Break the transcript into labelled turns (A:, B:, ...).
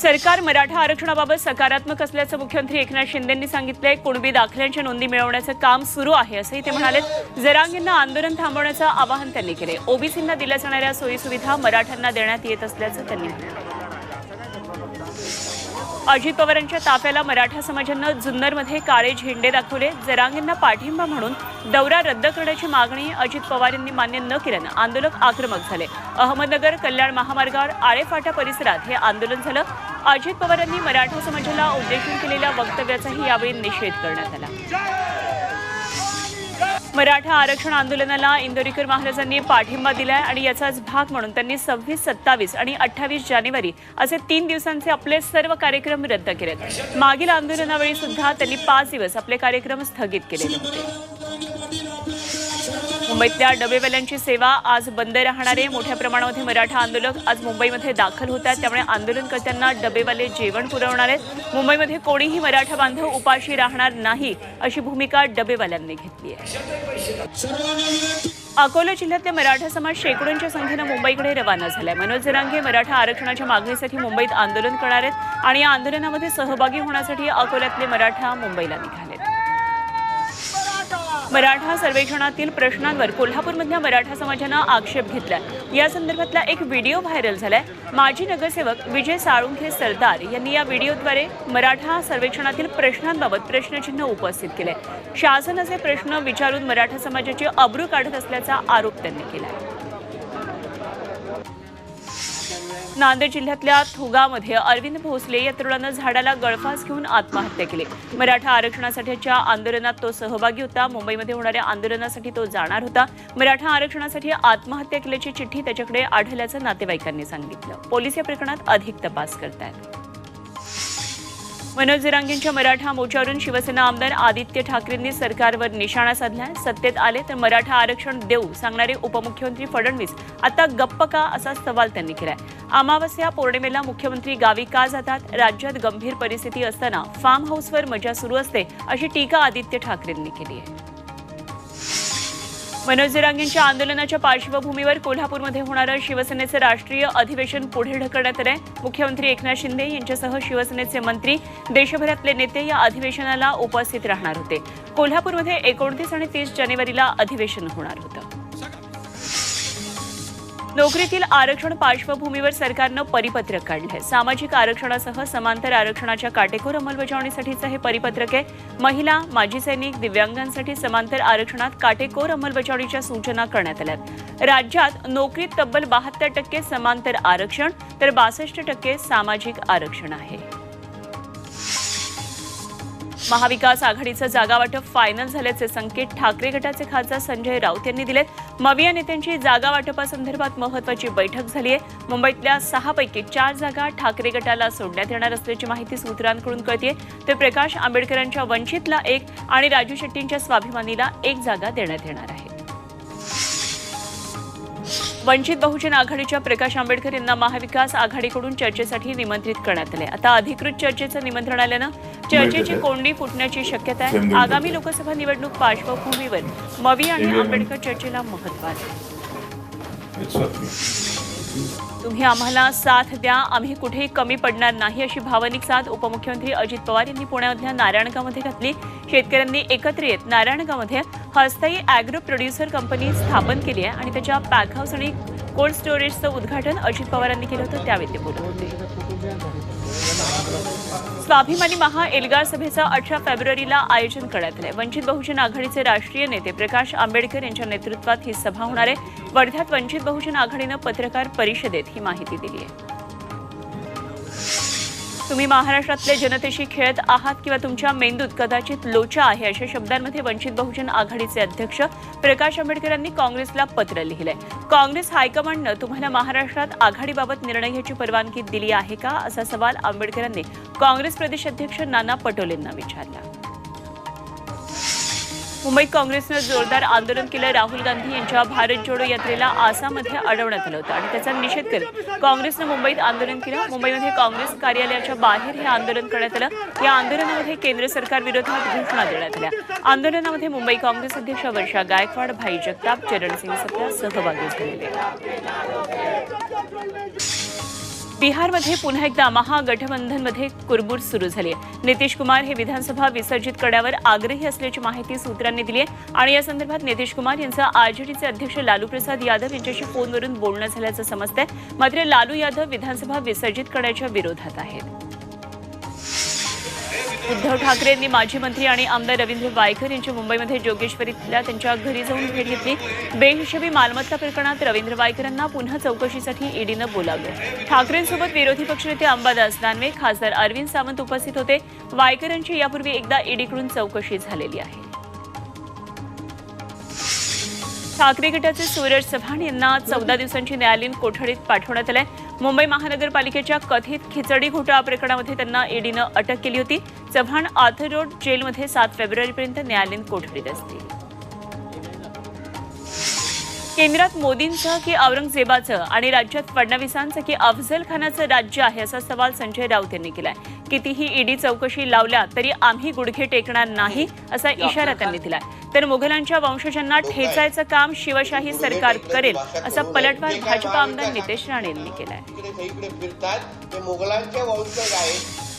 A: सरकार मराठा आरक्षणाबाबत सकारात्मक असल्याचं मुख्यमंत्री एकनाथ शिंदेंनी सांगितलंय. कुणबी दाखल्यांच्या नोंदी मिळवण्याचं काम सुरू आहे असंही ते म्हणाले जरांगींना आंदोलन थांबवण्याचं आवाहन त्यांनी केले ओबीसींना दिल्या जाणाऱ्या सोयीसुविधा मराठ्यांना देण्यात येत असल्याचं त्यांनी अजित पवारांच्या ताफ्याला मराठा समाजानं जुन्नरमध्ये काळे झेंडे दाखवले. जरांगींना पाठिंबा म्हणून दौरा रद्द करण्याची मागणी अजित पवार यांनी मान्य न केल्यानं आंदोलक आक्रमक झाले. अहमदनगर कल्याण महामार्गावर आळेफाटा परिसरात हे आंदोलन झालं. अजित पवारांनी मराठा समाजाला उद्देशून केलेल्या वक्तव्याचाही यावेळी निषेध करण्यात आला. मराठा आरक्षण आंदोलनाला इंदोरीकर महाराजांनी पाठिंबा दिलाय आणि याचाच भाग म्हणून त्यांनी सव्वीस सत्तावीस आणि अठ्ठावीस जानेवारी असे तीन दिवसांचे आपले सर्व कार्यक्रम रद्द केलेत. मागील आंदोलनावेळी सुद्धा त्यांनी पाच दिवस आपले कार्यक्रम स्थगित केलेले होते. मुंबईतल्या डबेवाल्यांची सेवा आज बंद राहणारे. मोठ्या प्रमाणामध्ये मराठा आंदोलक आज मुंबईमध्ये दाखल होत आहेत त्यामुळे आंदोलनकर्त्यांना डबेवाले जेवण पुरवणार आहेत. मुंबईमध्ये कोणीही मराठा बांधव उपाशी राहणार नाही अशी भूमिका डबेवाल्यांनी घेतली आहे. अकोला जिल्ह्यातले मराठा समाज शेकडोंच्या संख्येनं मुंबईकडे रवाना झालाय. मनोज जरांगे मराठा आरक्षणाच्या मागणीसाठी मुंबईत आंदोलन करणार आहेत आणि या आंदोलनामध्ये सहभागी होण्यासाठी अकोल्यातले मराठा मुंबईला निघाले. मराठा सर्वेक्षणातील प्रश्नांवर कोल्हापूरमधल्या मराठा समाजानं आक्षेप घेतला या संदर्भातला एक व्हिडिओ व्हायरल झालाय. माजी नगरसेवक विजय साळुंखे सरदार यांनी या व्हिडिओद्वारे मराठा सर्वेक्षणातील प्रश्नांबाबत प्रश्नचिन्ह उपस्थित केले शासनाचे प्रश्न विचारून मराठा समाजाची अब्रू काढत असल्याचा आरोप त्यांनी केला नांदेड जिल्ह्यातल्या थुगामध्ये अरविंद भोसले या तरुणानं झाडाला गळफास घेऊन आत्महत्या केली. मराठा आरक्षणासाठीच्या आंदोलनात तो सहभागी होता मुंबईमध्ये होणाऱ्या आंदोलनासाठी तो जाणार होता. मराठा आरक्षणासाठी आत्महत्या केल्याची चिठ्ठी त्याच्याकडे आढळल्याचं नातेवाईकांनी सांगितलं. पोलीस या प्रकरणात अधिक तपास करत आहेत मनोज जिरांगेंच्या मराठा मोर्चावरून शिवसेना आमदार आदित्य ठाकरेंनी सरकारवर निशाणा साधलाय सत्तेत आले तर मराठा आरक्षण देऊ सांगणारे उपमुख्यमंत्री फडणवीस आता गप्प का असा सवाल त्यांनी केलाय. अमावस्या पौर्णिमेला मुख्यमंत्री गावी का जातात? राज्यात गंभीर परिस्थिती असताना फार्म हाऊसवर मजा सुरू असते अशी टीका आदित्य ठाकरेंनी केली आहे. मनोज जिरांगेंच्या आंदोलनाच्या पार्श्वभूमीवर कोल्हापूरमध्ये होणारं शिवसेनेचं राष्ट्रीय अधिवेशन पुढे ढकलण्यात आलंय. मुख्यमंत्री एकनाथ शिंदे यांच्यासह शिवसेनेचे मंत्री देशभरातले नेते या अधिवेशनाला उपस्थित राहणार होते. कोल्हापूरमध्ये एकोणतीस आणि तीस जानेवारीला अधिवेशन होणार होतं. नोकरीतील आरक्षण पार्श्वभूमीवर सरकारनं परिपत्रक काढलंय. सामाजिक आरक्षणासह समांतर आरक्षणाच्या काटेकोर अंमलबजावणीसाठीचं हे परिपत्रक आहे. महिला माजी सैनिक दिव्यांगांसाठी समांतर आरक्षणात काटेकोर अंमलबजावणीच्या सूचना करण्यात आल्या राज्यात नोकरीत तब्बल बहात्तर टक्के समांतर आरक्षण तर बासष्ट टक्के सामाजिक आरक्षण आहे. महाविकास आघाडीचं जागा वाटप फायनल झाल्याचे संकेत ठाकरे गटाचे खासदार संजय राऊत यांनी दिलेत. मविया नेत्यांची जागा वाटपासंदर्भात महत्वाची बैठक झाली आहे मुंबईतल्या सहापैकी चार जागा ठाकरे गटाला सोडण्यात येणार असल्याची माहिती सूत्रांकडून कळते तर प्रकाश आंबेडकरांच्या वंचितला एक आणि राजू शेट्टींच्या स्वाभिमानीला एक जागा देण्यात येणार आहे. वंचित बहुजन आघाडीच्या प्रकाश आंबेडकर यांना महाविकास आघाडीकडून चर्चेसाठी निमंत्रित करण्यात आले. आता अधिकृत चर्चेचं निमंत्रण आल्यानं चर्चेची कोंडी फुटण्याची शक्यता आहे. आगामी लोकसभा निवडणूक पार्श्वभूमीवर मवी आणि आंबेडकर चर्चेला महत्त्व आहे. तुम्ही आम्हाला साथ द्या. आम्ही कुठेही कमी पडणार नाही अशी भावनिक साथ उपमुख्यमंत्री अजित पवार यांनी पुण्यामधल्या नारायणगावमध्ये घातली. शेतकऱ्यांनी एकत्र येत नारायणगावमध्ये हस्ताई अॅग्रो प्रोड्युसर कंपनी स्थापन केली आहे आणि त्याच्या पॅक हाऊस आणि कोल्ड स्टोरेजचं उद्घाटन अजित पवारांनी केलं होतं. त्यावेळी ते बोलत होते. स्वाभिमानी महा एल्गार सभेचं अठरा फेब्रुवारीला आयोजन करण्यात आलंय वंचित बहुजन आघाडीचे राष्ट्रीय नेते प्रकाश आंबेडकर यांच्या नेतृत्वात ही सभा होणार आहे. वर्ध्यात वंचित बहुजन आघाडीनं पत्रकार परिषदेत ही माहिती दिली आहे. तुम्ही महाराष्ट्रातल्या जनतेशी खेळत आहात किंवा तुमच्या मेंदूत कदाचित लोचा आहे अशा शब्दांमध्ये वंचित बहुजन आघाडीचे अध्यक्ष प्रकाश आंबेडकर यांनी काँग्रेसला पत्र लिहिलंय. काँग्रेस हायकमांडनं तुम्हाला महाराष्ट्रात आघाडीबाबत निर्णय घ्यायची परवानगी दिली आहे का? असा सवाल आंबेडकरांनी काँग्रेस प्रदेश अध्यक्ष नाना पटोलेंना विचारला. मुंबईत काँग्रेसनं जोरदार आंदोलन केलं. राहुल गांधी यांच्या भारत जोडो यात्रेला आसाममध्ये अडवण्यात आलं होतं आणि त्याचा निषेध करत काँग्रेसनं मुंबईत आंदोलन केलं. मुंबईमध्ये काँग्रेस कार्यालयाच्या बाहेर हे आंदोलन करण्यात आलं. या आंदोलनामध्ये केंद्र सरकार विरोधात घोषणा देण्यात आल्या. आंदोलनामध्ये मुंबई काँग्रेस अध्यक्ष वर्षा गायकवाड भाई जगताप चरणसिंग सत्या सहभागी झालेले बिहारमध्ये पुन्हा एकदा महागठबंधनमध्ये कुरबुर सुरू झाली आहे. नितीश कुमार हे विधानसभा विसर्जित करण्यावर आग्रही असल्याची माहिती सूत्रांनी दिली आहे. आणि या संदर्भात नितीश कुमार यांचं आरजेडीचे अध्यक्ष लालू प्रसाद यादव यांच्याशी फोनवरून बोलणं झाल्याचं समजतंय. मात्र लालू यादव विधानसभा विसर्जित करण्याच्या विरोधात आहेत. उद्धव ठाकरे यांनी माजी मंत्री आणि आमदार रवींद्र वायकर यांची मुंबईमध्ये जोगेश्वरीतल्या त्यांच्या घरी जाऊन भेट घेतली. बेहिशेबी मालमत्ता प्रकरणात रवींद्र वायकरांना पुन्हा चौकशीसाठी ईडीनं बोलावलं. ठाकरेंसोबत विरोधी पक्षनेते अंबादास दानवे खासदार अरविंद सावंत उपस्थित होते. वायकरांची यापूर्वी एकदा ईडीकडून चौकशी झालेली आहे. ठाकरे गटाचे सूरज चव्हाण यांना चौदा दिवसांची न्यायालयीन कोठडीत पाठवण्यात आलंय. मुंबई महानगरपालिकेच्या कथित खिचडी घोटाळा प्रकरणामध्ये त्यांना ईडीनं अटक केली होती. चव्हाण आर्थर रोड जेलमध्ये सात फेब्रुवारीपर्यंत न्यायालयीन कोठडीत असतील. केंद्रात मोदींचं की औरंगजेबाचं आणि राज्यात फडणवीसांचं की अफझल खानाचं राज्य आहे असा सवाल संजय राऊत यांनी केलाय. कितीही ईडी चौकशी लावल्या तरी आम्ही गुडघे टेकणार नाही असा इशारा त्यांनी दिलाय. तर मुघलांच्या वंशजांना ठेचायचं काम शिवशाही सरकार करेल असा पलटवार भाजपा आमदार नितेश राणे यांनी केलाय
B: मोगलांचे वंशज आहेत.